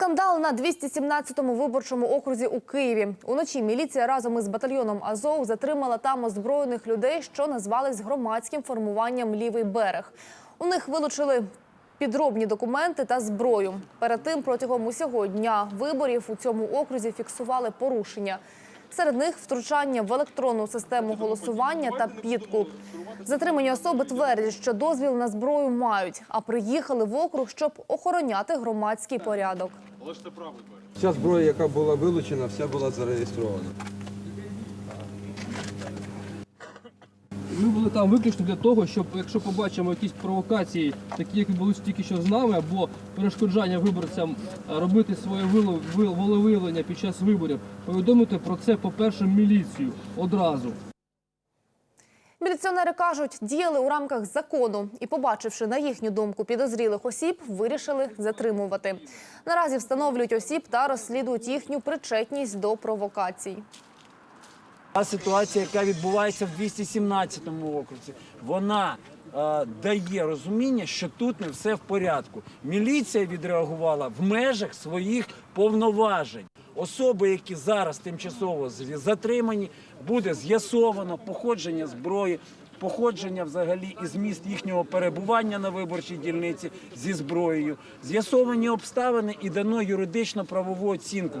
Скандал на 217-му виборчому окрузі у Києві. Уночі міліція разом із батальйоном Азов затримала там озброєних людей, що назвались громадським формуванням Лівий берег. У них вилучили підробні документи та зброю. Перед тим протягом усього дня виборів у цьому окрузі фіксували порушення. Серед них втручання в електронну систему голосування та підкуп. Затримані особи твердять, що дозвіл на зброю мають, а приїхали в округ, щоб охороняти громадський порядок. Вся зброя, яка була вилучена, вся була зареєстрована. Ми були там виключно для того, щоб якщо побачимо якісь провокації, такі як відбулися тільки що з нами, або перешкоджання виборцям е, робити своє волевиявлення під час виборів, повідомити про це, по-перше, міліцію одразу. Міліціонери кажуть, діяли у рамках закону і, побачивши на їхню думку підозрілих осіб, вирішили затримувати. Наразі встановлюють осіб та розслідують їхню причетність до провокацій. Та ситуація, яка відбувається в 217 окрузі, вона е, дає розуміння, що тут не все в порядку. Міліція відреагувала в межах своїх повноважень. Особи, які зараз тимчасово затримані, буде з'ясовано походження зброї, походження взагалі і зміст їхнього перебування на виборчій дільниці зі зброєю, з'ясовані обставини і дано юридично правову оцінку